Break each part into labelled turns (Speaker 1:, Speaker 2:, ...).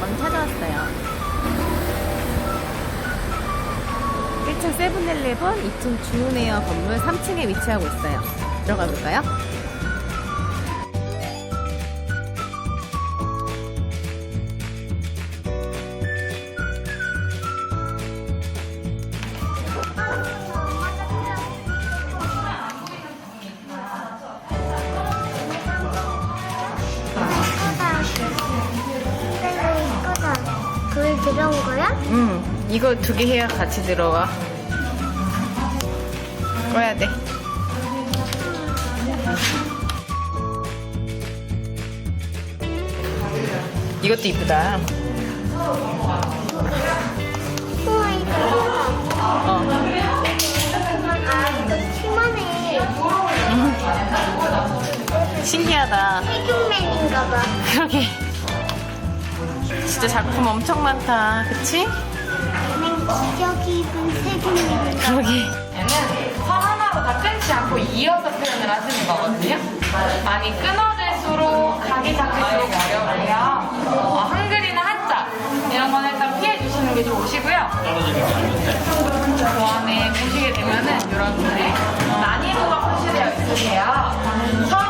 Speaker 1: 금방 찾아왔어요. 1층 세븐일레븐, 2층 주은에어 건물 3층에 위치하고 있어요. 들어가 볼까요?
Speaker 2: 들어온 거야?
Speaker 1: 응. 이거 두 개 해야 같이 들어와. 꺼야 돼. 이것도 이쁘다.
Speaker 2: 우와 이거
Speaker 1: 어.
Speaker 2: 아 이거 심하네
Speaker 1: 신기하다.
Speaker 2: 세균맨인가 봐
Speaker 1: 그러게. 진짜 작품 엄청 많다. 그치?
Speaker 2: 난 기저귀 입은 세균맨인가
Speaker 1: 그러게.
Speaker 3: 얘는 선 하나로 다 끊지 않고 이어서 표현을 하시는 거거든요. 많이 끊어질수록 각이 잡히시기 어려워요. 어, 한글이나 한자 이런 건 일단 피해 주시는 게 좋으시고요. 그 안에 보시게 되면은 이런 분들 난이도가 표시되어 있으세요. 처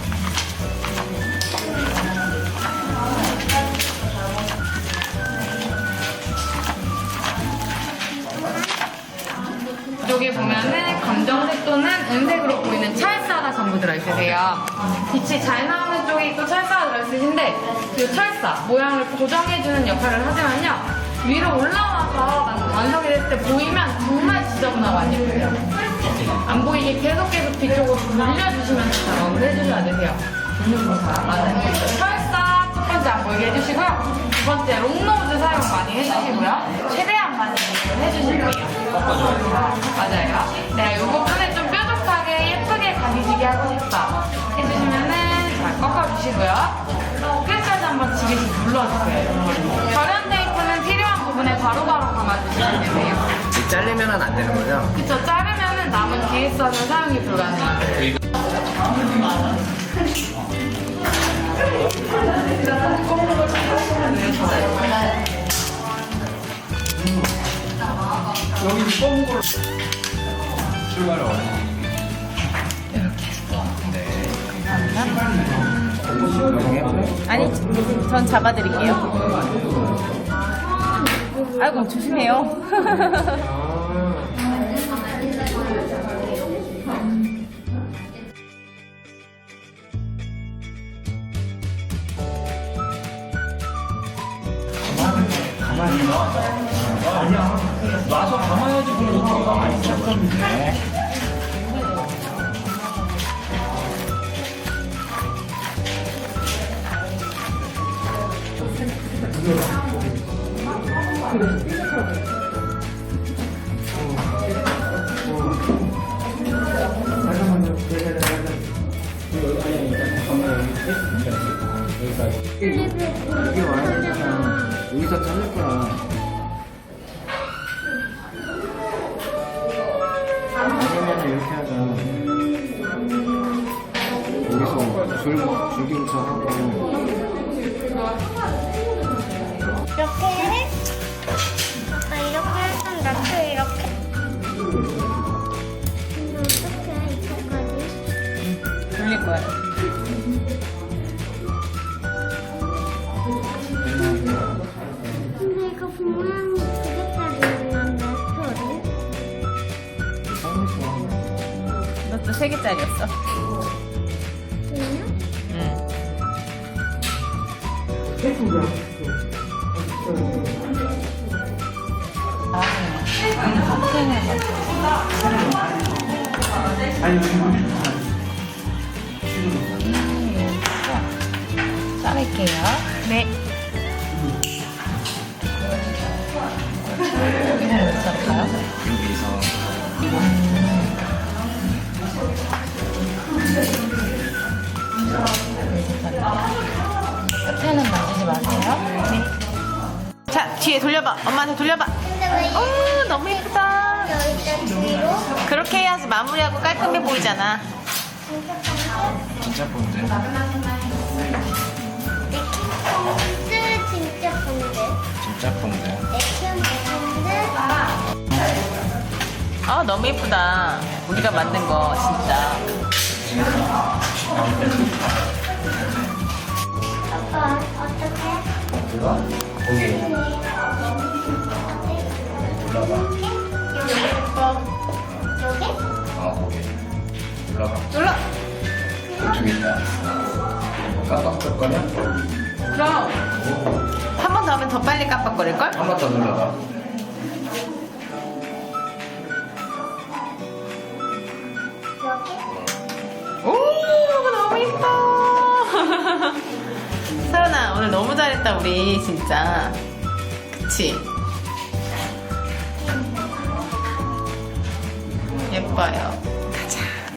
Speaker 3: 또는 은색으로 보이는 철사가 전부 들어있으세요. 빛이 잘 나오는 쪽에 있고 철사가 들어있으신데 그 철사 모양을 고정해주는 역할을 하지만요. 위로 올라와서 완성이 됐을 때 보이면 정말 지저분하고 안 예쁘세요. 안 보이게 계속 계속 뒤쪽으로 돌려주시면서 작업을 해주셔야 되세요. 맞아요. 철사 첫 번째 안 보이게 해주시고요. 두 번째 롱노즈 사용 많이 해주시고요. 최대한 많이 해주실게요. 맞아요. 내가 요 부분에 좀 뾰족하게 예쁘게 가리지게 하고 싶다 해주시면은 잘 꺾어주시고요. 끝까지 한번 지그시 눌러주세요. 절연 테이프는 필요한 부분에 바로바로 감아주시면 되세요.
Speaker 4: 잘리면은 안 되는 거죠?
Speaker 3: 그쵸, 자르면은 남은 기획선은 사용이 불가능 합니다.
Speaker 4: 출발을 원해.
Speaker 1: 아니, 전 잡아드릴게요. 아이고, 조심해요.
Speaker 4: 아니야. 놔서 가만야지 그럼 어떻게 가만히 있어. 이게 와야 되잖아. 여기서 자를 거야. 아니면 이렇게 하자. 여기서 줄, 줄기부터 하고.
Speaker 2: 이렇게
Speaker 1: 세 개짜리였어. 응. 자를게요. 네. 여기서 못 잡아요?
Speaker 4: 여기서.
Speaker 3: 끝에는 만지지 마세요.
Speaker 1: 자, 뒤에 돌려봐. 엄마한테 돌려봐. 오, 너무 예쁘다. 그렇게 해야지 마무리하고 깔끔해 보이잖아.
Speaker 2: 진짜 본데?
Speaker 4: 진짜 본데.
Speaker 2: 진짜 본데?
Speaker 1: 아, 너무 예쁘다. 우리가 만든 거, 진짜.
Speaker 2: 아빠 어떻게?
Speaker 4: 이거? 거기. 올라가.
Speaker 2: 여기?
Speaker 4: 아, 거기. 올라가.
Speaker 3: 눌러.
Speaker 4: 그쪽에 있다. 깜빡할 거냐?
Speaker 3: 그럼
Speaker 1: 한 번 더 하면 더 빨리 깜빡거릴걸?
Speaker 4: 한 번 더 눌러봐.
Speaker 1: 오늘 너무 잘했다, 우리, 진짜. 그치? 예뻐요.